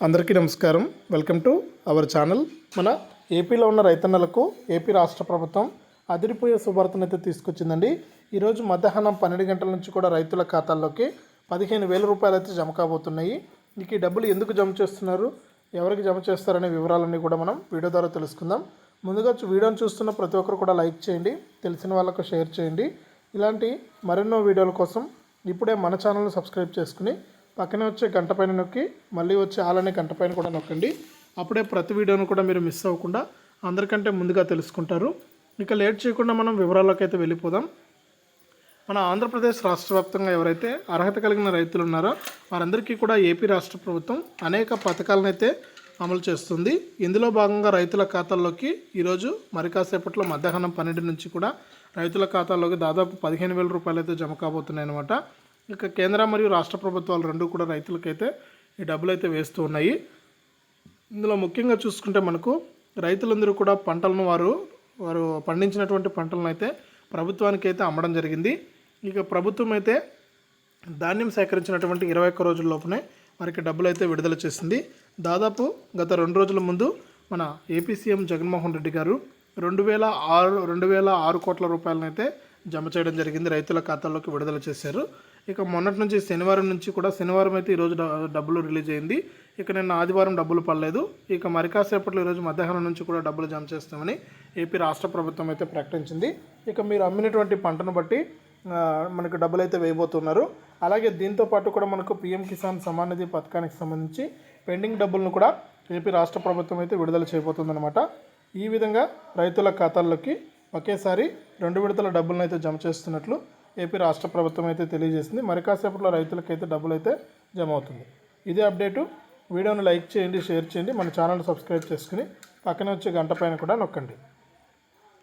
అందరికీ నమస్కారం. Welcome to our channel. మన ఏపీలో ఉన్న రైతన్నలకు ఏపీ రాష్ట్ర ప్రభుత్వం అదిరిపోయే శుభార్తను అయితే తీసుకొచ్చిందండి. ఈరోజు మధ్యాహ్నం పన్నెండు గంటల నుంచి కూడా రైతుల ఖాతాల్లోకి పదిహేను వేల రూపాయలు అయితే జమ కాబోతున్నాయి. మీకు ఈ డబ్బులు ఎందుకు జమ చేస్తున్నారు? ఎవరికి జమ చేస్తారనే వివరాలన్నీ కూడా మనం వీడియో ద్వారా తెలుసుకుందాం. ముందుగా చూ- వీడియోని చూస్తున్న ప్రతి ఒక్కరు కూడా లైక్ చేయండి తెలిసిన వాళ్ళకు షేర్ చేయండి. ఇలాంటి మరెన్నో వీడియోల కోసం ఇప్పుడే మన ఛానల్ని సబ్స్క్రైబ్ చేసుకుని పక్కనే వచ్చే గంట పైన నొక్కి మళ్ళీ వచ్చే ఆలనే గంట పైన కూడా నొక్కండి. అప్పుడే ప్రతి వీడియోను కూడా మీరు మిస్ అవ్వకుండా అందరికంటే ముందుగా తెలుసుకుంటారు. ఇక లేట్ చేయకుండా మనం వివరాల్లోకి అయితే వెళ్ళిపోదాం. మన ఆంధ్రప్రదేశ్ రాష్ట్ర వ్యాప్తంగా ఎవరైతే అర్హత కలిగిన రైతులు ఉన్నారో వారందరికీ కూడా ఏపీ రాష్ట్ర ప్రభుత్వం అనేక పథకాలను అయితే అమలు చేస్తుంది. ఇందులో భాగంగా రైతుల ఖాతాల్లోకి ఈరోజు మరి కాసేపట్లో మధ్యాహ్నం పన్నెండు నుంచి కూడా రైతుల ఖాతాల్లోకి దాదాపు పదిహేను వేల రూపాయలు అయితే జమ కాబోతున్నాయి అనమాట ఇక కేంద్ర మరియు రాష్ట్ర ప్రభుత్వాలు రెండు కూడా రైతులకైతే ఈ డబ్బులు అయితే వేస్తూ ఉన్నాయి. ఇందులో ముఖ్యంగా చూసుకుంటే మనకు రైతులందరూ కూడా పంటలను వారు వారు పండించినటువంటి పంటలను అయితే ప్రభుత్వానికి అయితే అమ్మడం జరిగింది. ఇక ప్రభుత్వం అయితే ధాన్యం సేకరించినటువంటి ఇరవై ఒక్క రోజుల లోపునే వారికి డబ్బులు అయితే విడుదల చేసింది. దాదాపు గత రెండు రోజుల ముందు మన ఏపీ సీఎం జగన్మోహన్ రెడ్డి గారు రెండు వేల ఆరు రెండు వేల ఆరు కోట్ల రూపాయలను అయితే జమ చేయడం జరిగింది. రైతుల ఖాతాల్లోకి విడుదల చేశారు. ఇక మొన్నటి నుంచి శనివారం నుంచి కూడా శనివారం అయితే ఈరోజు డబ్బులు రిలీజ్ అయింది. ఇక నిన్న ఆదివారం డబ్బులు పడలేదు. ఇక మరి కాసేపట్లో ఈరోజు మధ్యాహ్నం నుంచి కూడా డబ్బులు జమ చేస్తామని ఏపీ రాష్ట్ర ప్రభుత్వం అయితే ప్రకటించింది. ఇక మీరు అమ్మినటువంటి పంటను బట్టి మనకు డబ్బులు అయితే వేయబోతున్నారు. అలాగే దీంతో పాటు కూడా మనకు పీఎం కిసాన్ సమాన్ నిధి పథకానికి సంబంధించి పెండింగ్ డబ్బులను కూడా ఏపీ రాష్ట్ర ప్రభుత్వం అయితే విడుదల చేయబోతుందన్నమాట. ఈ విధంగా రైతుల ఖాతాల్లోకి ఒకేసారి రెండు విడతల డబ్బులను అయితే జమ చేస్తున్నట్లు ఏపీ రాష్ట్ర ప్రభుత్వం అయితే తెలియజేసింది. మరి కాసేపట్లో రైతులకైతే డబ్బులు అయితే జమ అవుతుంది ఇదే అప్డేటు. వీడియోని లైక్ చేయండి షేర్ చేయండి. మన ఛానల్ సబ్స్క్రైబ్ చేసుకుని పక్కనే వచ్చే గంట పైన కూడా నొక్కండి.